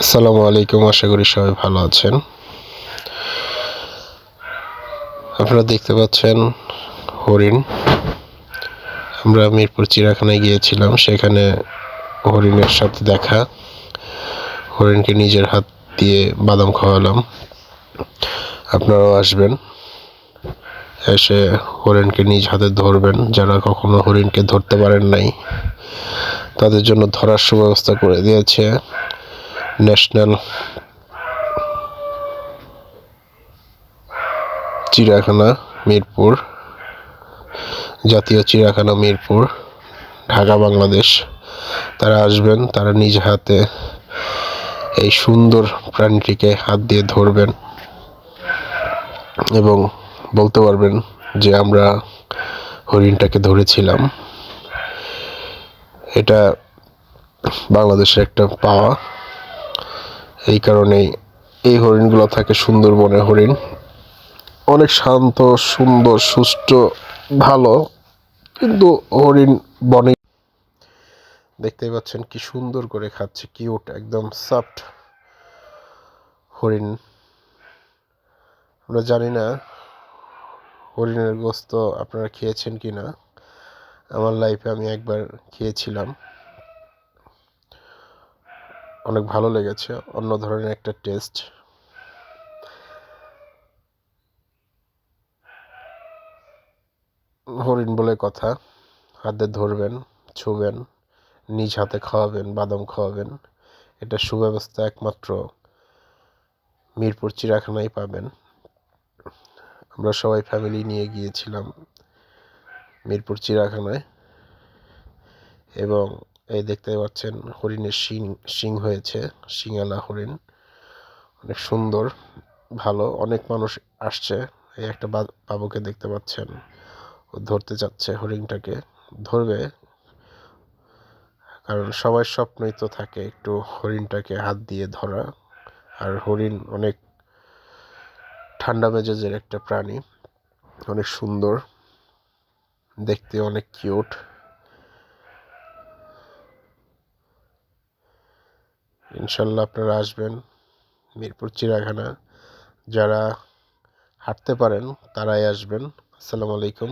আসসালামু আলাইকুম, আশা করি সবাই ভালো আছেন। আপনারা দেখতে পাচ্ছেন হরিণ। আমরা মিরপুর চিড়িয়াখানায় গিয়েছিলাম, সেখানে হরিণের সাথে দেখা। হরিণকে নিজের হাত দিয়ে বাদাম খাওয়ালাম। আপনারাও আসবেন। এসে হরিণকে নিজ হাতে ধরবেন, যারা কখনো হরিণকে ধরতে পারেন নাই। তাদের জন্য ধরার সুব্যবস্থা করে দিয়েছে। ন্যাশনাল চিড়িয়াখানা, মিরপুর, জাতীয় চিড়িয়াখানা মিরপুর, ঢাকা, বাংলাদেশ। তারা আসবেন, তারা নিজ হাতে এই সুন্দর প্রাণীটিকে হাত দিয়ে ধরবেন এবং বলতে পারবেন যে আমরা হরিণটাকে ধরেছিলাম। এটা বাংলাদেশের একটা পাওয়া। এই এই হরিণগুলো থাকে সুন্দরবনের হরিণ। অনেক শান্ত, সুন্দর সুষ্ঠ ভালো, কিন্তু হরিণ বনে দেখতেই পাচ্ছেন কি সুন্দর করে খাচ্ছে, কিউট, একদম সফট হরিণ। আমরা জানি না হরিণের গোস্ত আপনারা খেয়েছেন কি না আমার লাইফে আমি একবার খেয়েছিলাম। অনেক ভালো লেগেছে, অন্য ধরনের একটা টেস্ট। হরিণ বলে কথা, হাতে ধরবেন, ছুবেন, নিজ হাতে খাওয়াবেন, বাদাম খাওয়াবেন, এটা সুব্যবস্থা একমাত্র মিরপুর চিড়িয়াখানায় পাবেন। আমরা সবাই ফ্যামিলি নিয়ে গিয়েছিলাম মিরপুর চিড়িয়াখানায় এবং এই দেখতে পাচ্ছেন হরিণের শিং শিং হয়েছে, শিঙালা হরিণ। অনেক সুন্দর, ভালো, অনেক মানুষ আসছে। এই একটা বাবুকে দেখতে পাচ্ছেন। ও ধরতে চাচ্ছে হরিণটাকে, ধরবে। কারণ সবাই স্বপ্নই তো থাকে একটু হরিণটাকে হাত দিয়ে ধরা। আর হরিণ অনেক ঠান্ডা মেজাজের একটা প্রাণী। অনেক সুন্দর, দেখতে অনেক কিউট। ইনশাল্লাহ আপনারা আসবেন মিরপুর চিড়াখানা যারা হাঁটতে পারেন তারাই আসবেন। আসসালামু আলাইকুম।